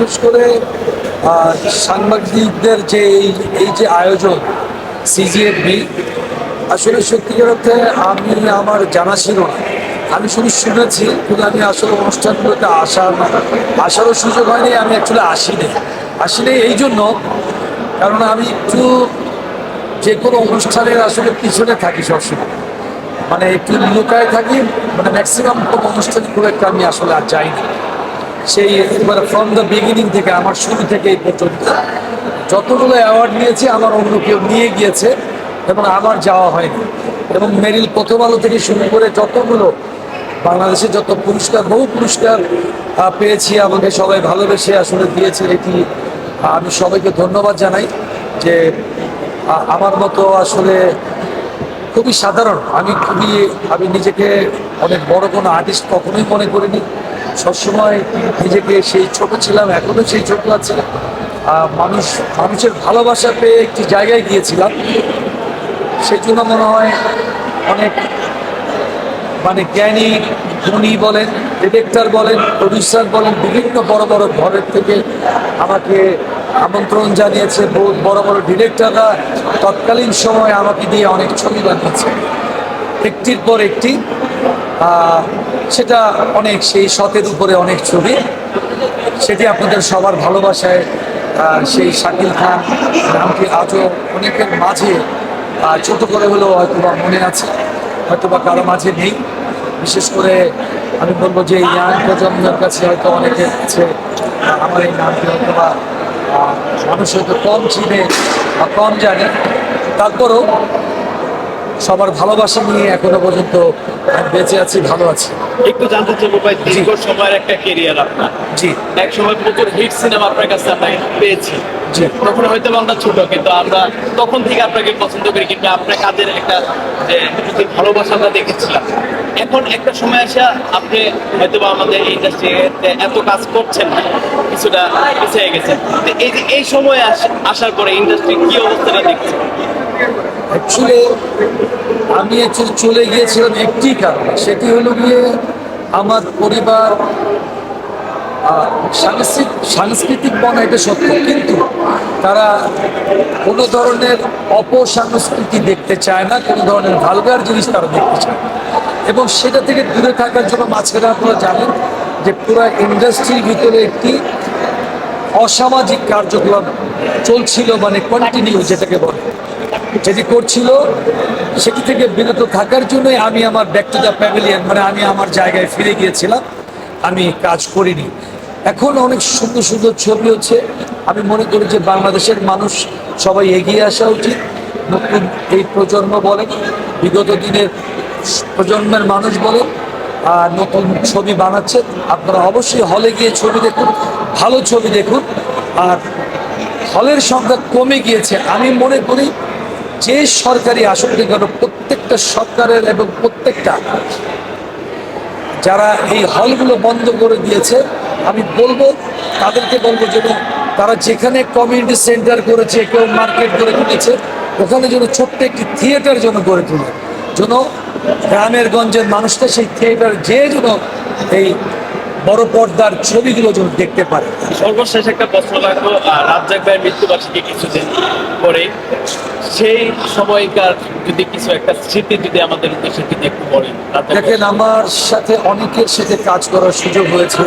বিশেষ করে সাংবাদিকদের যে এই- এই যে আয়োজন সিজিএফবি আসলে সত্যিকার অর্থে আমি আমার জানা ছিল না। আমি শুধু শুনেছি, কিন্তু আমি আসলে অনুষ্ঠানগুলোতে আসার, আসারও সুযোগ হয়নি, আমি অ্যাকচুয়ালি আসিনি। আসিনি এই জন্য, কারণ আমি একটু যে কোনো অনুষ্ঠানের আসলে পিছনে থাকি সবসময়। মানে একটু লুকায় থাকি মানে ম্যাক্সিমাম কোনো অনুষ্ঠান খুব একটা আমি আসলে আর যাই না সেই মানে ফ্রম দ্য বিগিনিং থেকে, আমার শুরু থেকে এই পর্যন্ত। যতগুলো অ্যাওয়ার্ড নিয়েছি, আমার অন্য কেউ নিয়ে গিয়েছে এবং আমার যাওয়া হয়নি। এবং মেরিল প্রথম আলো থেকে শুরু করে যতগুলো, বাংলাদেশে যত পুরস্কার, বহু পুরস্কার পেয়েছি, আমাকে সবাই ভালোবেসে আসলে দিয়েছে এটি। আমি সবাইকে ধন্যবাদ জানাই যে আমার মতো আসলে খুবই সাধারণ। আমি খুবই, আমি নিজেকে অনেক বড় কোনো আর্টিস্ট কখনোই মনে করিনি। সবসময় নিজেকে সেই ছোট ছিলাম, এখনও সেই ছোট আছে। মানুষ, মানুষের ভালোবাসা পেয়ে একটি জায়গায় গিয়েছিলাম। সেই জন্য মনে হয় অনেক মানে জ্ঞানী গুণী বলেন, ডিরেক্টর বলেন প্রডিউসার বলেন, বিভিন্ন বড় বড় ঘরের থেকে আমাকে আমন্ত্রণ জানিয়েছে বড় বড় ডিরেক্টররা তৎকালীন সময় আমাকে দিয়ে অনেক ছবি বানিয়েছে। একটির পর একটি সেটা অনেক, সেই শতের উপরে অনেক ছবি। সেটি আপনাদের সবার ভালোবাসায় সেই শাকিল খান নামটি আজও অনেকের মাঝে ছোট করে হলেও হয়তো বা মনে আছে হয়তো বা কারও মাঝে নেই। বিশেষ করে আমি বলব যে ইয়াং প্রজন্মের কাছে হয়তো অনেকের কাছে আমার এই নামটি হয়তো বা মানুষ হয়তো কম চিনে বা কম জানে। তারপরও সবার ভালোবাসা নিয়ে এখনও পর্যন্ত বেঁচে আছি ভালো আছি। একটু জানতে চাইব ভাই দীর্ঘ সময়ের একটা কেরিয়ার আপনার। জি। এক সময় প্রচুর হিট সিনেমা আপনার কাছে আমরা পেয়েছি। জি। তখন হয়তো আমরা ছোট কিন্তু আমরা তখন থেকে আপনাকে পছন্দ করি কিন্তু আপনার কাজের একটা যে ভালোবাসা আমরা দেখেছিলাম। এখন একটা সময় আসা আপনি হয়তো বা আমাদের ইন্ডাস্ট্রিতে এত কাজ করছেন কিছুটা পিছিয়ে গেছেন তো এই যে এই সময় আস- আসার পরে ইন্ডাস্ট্রি কি অবস্থাটা দেখছেন অ্যাকচুয়ালি আমি অ্যাকচুয়ালি চলে গিয়েছিলাম একটি কারণে, সেটি হলো গিয়ে আমার পরিবার সাংস্কৃতিক সাংস্কৃতিক মনে এটা সত্য, কিন্তু তারা কোনো ধরনের অপসংস্কৃতি দেখতে চায় না, কোনো ধরনের ভালগার জিনিস তারা দেখতে চায়। এবং সেটা থেকে দূরে থাকার জন্য মাঝখানে আপনারা জানেন যে পুরো ইন্ডাস্ট্রির ভিতরে একটি অসামাজিক কার্যক্রম চলছিল মানে কন্টিনিউ যেটাকে বলে। যেটি করছিল, সেটি থেকে বিরত থাকার জন্যই আমি আমার ব্যাক টু দ্য প্যাভিলিয়ন মানে আমি আমার জায়গায় ফিরে গিয়েছিলাম। আমি কাজ করিনি। এখন অনেক সুন্দর সুন্দর ছবি হচ্ছে। আমি মনে করি যে বাংলাদেশের মানুষ সবাই এগিয়ে আসা উচিত। নতুন এই প্রজন্ম বলেন, বিগত দিনের প্রজন্মের মানুষ বলেন আর নতুন ছবি বানাচ্ছেন আপনারা অবশ্যই হলে গিয়ে ছবি দেখুন, ভালো ছবি দেখুন। আর হলের সংখ্যা কমে গিয়েছে। আমি মনে করি, যে সরকারি আসন থেকে কেন প্রত্যেকটা সরকারের এবং প্রত্যেকটা, যারা এই হলগুলো বন্ধ করে দিয়েছে, আমি বলব, তাদেরকে বলব যেন তারা যেখানে কমিউনিটি সেন্টার করেছে, কেউ মার্কেট করে তুলেছে, ওখানে যেন ছোট্ট একটি থিয়েটার যেন গড়ে তোলে। যেন গ্রামের গঞ্জের মানুষটা সেই থিয়েটার যে যেন এই বড় পর্দার ছবিগুলো যেন দেখতে পারে। সর্বশেষ একটা প্রশ্ন রাখব রাজ্জাক ভাইয়ের মৃত্যুবার্ষিকী কিছুদিন পরে। সেই সময়কার যদি কিছু একটা স্মৃতি যদি আমাদের উদ্দেশ্যে যদি একটু বলেন দেখেন আমার সাথে অনেকের সাথে কাজ করার সুযোগ হয়েছে।